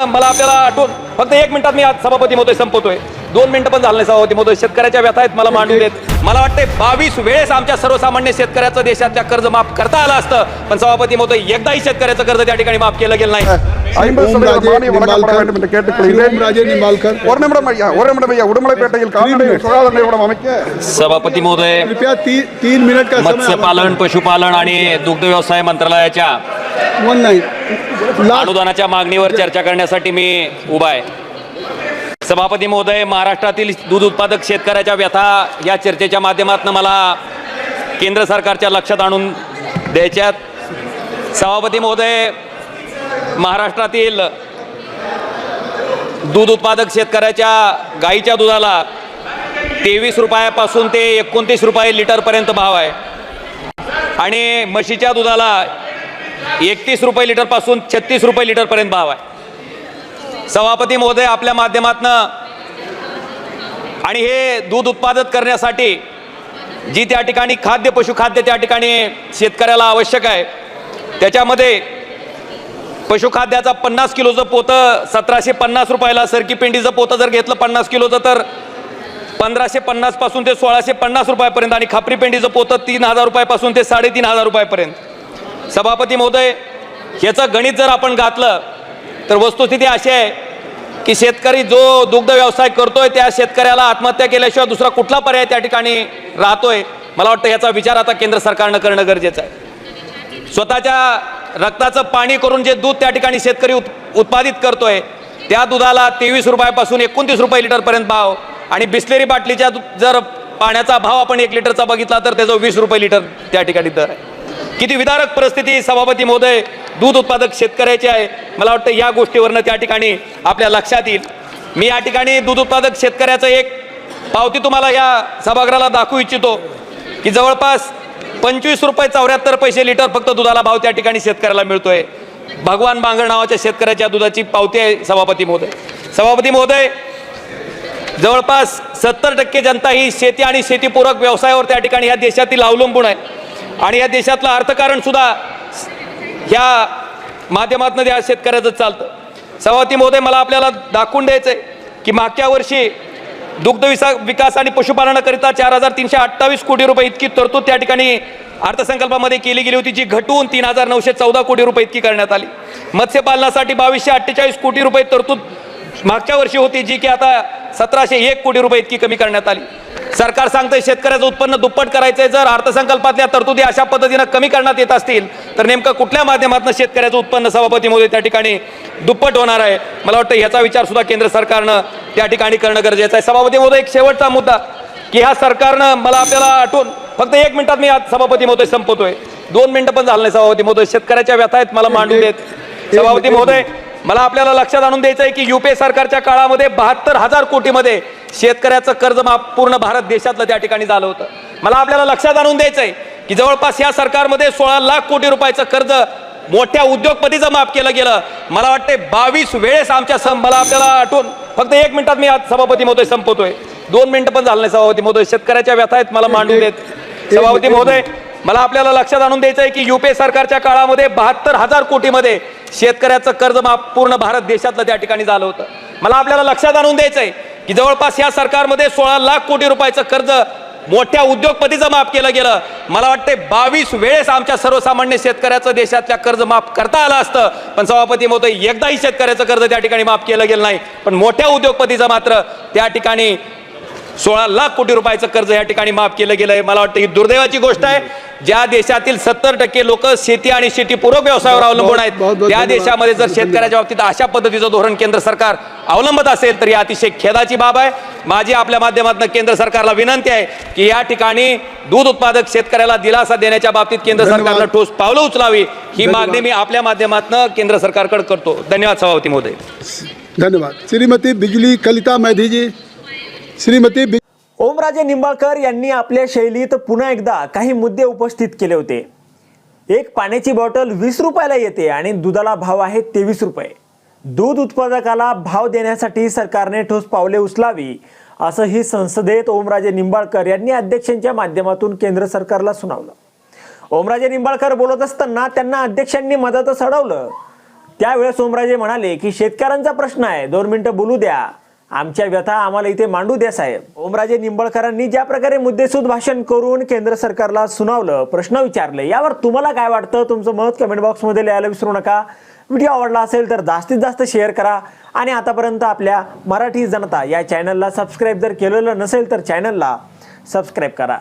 मला आपल्याला आठवून फक्त एक मिनिटात मी आज सभापती महोदय संपवतोय. दोन मिनिटं पण झालं नाही सभापती महोदय. शेतकऱ्याच्या व्यथा आहेत मला मांडून देत. मला वाटते बावीस वेळेस आमच्या सर्वसामान्य शेतकऱ्याचं देशातल्या कर्ज माफ करता आलं असतं पण सभापती महोदय एकदाही शेतकऱ्याचं कर्ज त्या ठिकाणी माफ केलं गेलं नाही. सभापती महोदय मत्स्यपालन पशुपालन आणि दुग्ध व्यवसाय मंत्रालयाच्या वन नाईन अनुदानाच्या मागणीवर चर्चा करण्यासाठी मी उभा आहे. सभापती महोदय महाराष्ट्रातील दूध उत्पादक शेतकऱ्याच्या व्यथा या चर्चेच्या माध्यमातून मला केंद्र सरकारच्या लक्षात आणून द्यायच्यात. सभापती महोदय महाराष्ट्रातील दूध उत्पादक शेतकऱ्याच्या गाईच्या दुधाला तेवीस रुपयापासून ते एकोणतीस रुपये लिटरपर्यंत भाव आहे. आणि म्हशीच्या दुधाला एकतीस रुपये लिटरपासून छत्तीस रुपये लिटरपर्यंत भाव आहे. सभापती महोदय आपल्या माध्यमातनं आणि हे दूध उत्पादन करण्यासाठी जी त्या ठिकाणी खाद्य पशुखाद्य त्या ठिकाणी शेतकऱ्याला आवश्यक आहे त्याच्यामध्ये पशुखाद्याचा पन्नास किलोचं पोतं सतराशे पन्नास रुपयाला सरकी पेंडीचं पोतं जर घेतलं पन्नास किलोचं तर पंधराशे पन्नासपासून ते सोळाशे पन्नास रुपयापर्यंत आणि खापरी पेंडीचं पोतं तीन हजार रुपयापासून ते साडेतीन हजार रुपयापर्यंत. सभापती महोदय याचं गणित जर आपण घातलं तर वस्तुस्थिती अशी आहे की शेतकरी जो दुग्ध व्यवसाय करतोय त्या शेतकऱ्याला आत्महत्या केल्याशिवाय दुसरा कुठला पर्याय त्या ठिकाणी राहतोय? मला वाटतं याचा विचार आता केंद्र सरकारनं करणं गरजेचं आहे. स्वतःच्या रक्ताचं पाणी करून जे दूध त्या ठिकाणी शेतकरी उत उत्पादित करतोय त्या दुधाला तेवीस रुपयापासून एकोणतीस रुपये लिटरपर्यंत भाव आणि बिस्लेरी बाटलीच्या जर पाण्याचा भाव आपण एक लिटरचा बघितला तर त्याचा वीस रुपये लिटर त्या ठिकाणी दर आहे. किती विदारक परिस्थिती सभापती महोदय दूध उत्पादक शेतकऱ्याची आहे. मला वाटतं या गोष्टीवरनं त्या ठिकाणी आपल्या लक्षात येईल. मी या ठिकाणी दूध उत्पादक शेतकऱ्याचं एक पावती तुम्हाला या सभागृहाला दाखवू इच्छितो की जवळपास पंचवीस रुपये चौऱ्याहत्तर पैसे लिटर फक्त दुधाला भाव त्या ठिकाणी शेतकऱ्याला मिळतोय. भगवान बांगर नावाच्या शेतकऱ्याच्या दुधाची पावती आहे सभापती महोदय. सभापती महोदय जवळपास सत्तर टक्के जनता ही शेती आणि शेतीपूरक व्यवसायावर त्या ठिकाणी या देशातील अवलंबून आहे. आणि या देशातलं अर्थकारण सुद्धा ह्या माध्यमातून त्या शेतकऱ्याचं चालतं. सभापती महोदय मला आपल्याला दाखवून द्यायचं आहे की मागच्या वर्षी दुग्ध विसा विकास आणि पशुपालनाकरिता चार हजार तीनशे अठ्ठावीस कोटी रुपये इतकी तरतूद त्या ठिकाणी अर्थसंकल्पामध्ये केली गेली होती जी घटून तीन हजार नऊशे चौदा कोटी रुपये इतकी करण्यात आली. मत्स्यपालनासाठी बावीसशे अठ्ठेचाळीस कोटी रुपये तरतूद मागच्या वर्षी होती जी की आता सतराशे एक कोटी रुपये इतकी कमी करण्यात आली. सरकार सांगतंय शेतकऱ्याचं उत्पन्न दुप्पट करायचंय. जर अर्थसंकल्पातल्या तरतुदी अशा पद्धतीनं कमी करण्यात येत असतील तर नेमकं कुठल्या माध्यमातून शेतकऱ्याचं उत्पन्न सभापती मोदी त्या ठिकाणी दुप्पट होणार आहे? मला वाटतं ह्याचा विचार सुद्धा केंद्र सरकारनं त्या ठिकाणी करणं गरजेचं आहे. सभापती मोदी एक शेवटचा मुद्दा की ह्या सरकारनं मला आपल्याला आठवून फक्त एक मिनिटात मी आज सभापती महोदय संपवतोय. दोन मिनिटं पण झालं नाही सभापती महोदय. शेतकऱ्याच्या व्यथा आहेत मला मांडू देत. सभापती महोदय मला आपल्याला लक्षात आणून द्यायचं आहे की युपीए सरकारच्या काळामध्ये बहात्तर हजार कोटीमध्ये शेतकऱ्याचं कर्जमाफ पूर्ण भारत देशातलं त्या ठिकाणी झालं होतं. मला आपल्याला लक्षात आणून द्यायचं आहे की जवळपास या सरकारमध्ये सोळा लाख कोटी रुपयाचं कर्ज मोठ्या उद्योगपतीचं माफ केलं गेलं. मला वाटते बावीस वेळेस आमच्या सम मला आपल्याला आठवून फक्त एक मिनिटात मी आज सभापती महोदय संपवतोय. दोन मिनिटं पण झालं नाही सभापती महोदय. शेतकऱ्याच्या व्यथा आहेत मला मांडू देत. सभापती महोदय मला आपल्याला लक्षात आणून द्यायचं आहे की युपीए सरकारच्या काळामध्ये बहात्तर हजार कोटीमध्ये शेतकऱ्याचं कर्जमाफ पूर्ण भारत देशातलं त्या ठिकाणी झालं होतं. मला आपल्याला लक्षात आणून द्यायचं आहे की जवळपास या सरकारमध्ये सोळा लाख कोटी रुपयाचं कर्ज मोठ्या उद्योगपतीचं माफ केलं गेलं. मला वाटते बावीस वेळेस आमच्या सर्वसामान्य शेतकऱ्याचं देशातल्या कर्ज माफ करता आलं असतं. पण सभापती महोदय एकदाही शेतकऱ्याचं कर्ज त्या ठिकाणी माफ केलं गेलं नाही. पण मोठ्या उद्योगपतीचं मात्र त्या ठिकाणी सोळा लाख कोटी रुपयाचं कर्ज या ठिकाणी माफ केलं गेलं आहे मला वाटतं ही दुर्दैवाची गोष्ट आहे. ज्या देशातील सत्तर टक्के लोक शेती आणि शेतीपूरक व्यवसायावर अवलंबून आहेत त्या. देशामध्ये जर शेतकऱ्याच्या बाबतीत अशा पद्धतीचं धोरण केंद्र सरकार अवलंबत असेल तर ही अतिशय खेदाची बाब आहे माझी आपल्या माध्यमातून केंद्र सरकारला विनंती आहे की या ठिकाणी दूध उत्पादक शेतकऱ्याला दिलासा देण्याच्या बाबतीत केंद्र. सरकारनं ठोस पावलं उचलावी ही. मागणी मी आपल्या माध्यमातून केंद्र सरकारकडे करतो धन्यवाद सभापती महोदय धन्यवाद श्रीमती बिजली कलिता मैधी जी श्रीमती ओमराजे निंबाळकर यांनी आपल्या शैलीत पुन्हा एकदा काही मुद्दे उपस्थित केले होते. एक पाण्याची बॉटल वीस रुपयाला येते आणि दुधाला भाव आहे तेवीस रुपये. दूध उत्पादकाला भाव देण्यासाठी सरकारने ठोस पावले उचलावी असंही संसदेत ओमराजे निंबाळकर यांनी अध्यक्षांच्या माध्यमातून केंद्र सरकारला सुनावलं. ओमराजे निंबाळकर बोलत असताना त्यांना अध्यक्षांनी मदतच अडवलं त्यावेळेस ओमराजे म्हणाले की शेतकऱ्यांचा प्रश्न आहे. दोन मिनिटं बोलू द्या. आमच्या व्यथा आम्हाला इथे मांडू द्या साहेब. ओमराजे निंबळकरांनी ज्या प्रकारे मुद्देसूद भाषण करून केंद्र सरकारला सुनावलं प्रश्न विचारले यावर तुम्हाला काय वाटतं? तुमचं मत कमेंट बॉक्समध्ये लिहायला विसरू नका. व्हिडिओ आवडला असेल तर जास्तीत जास्त शेअर करा. आणि आतापर्यंत आपल्या मराठी जनता या चॅनलला सबस्क्राईब जर केलेलं नसेल तर चॅनलला सबस्क्राईब करा.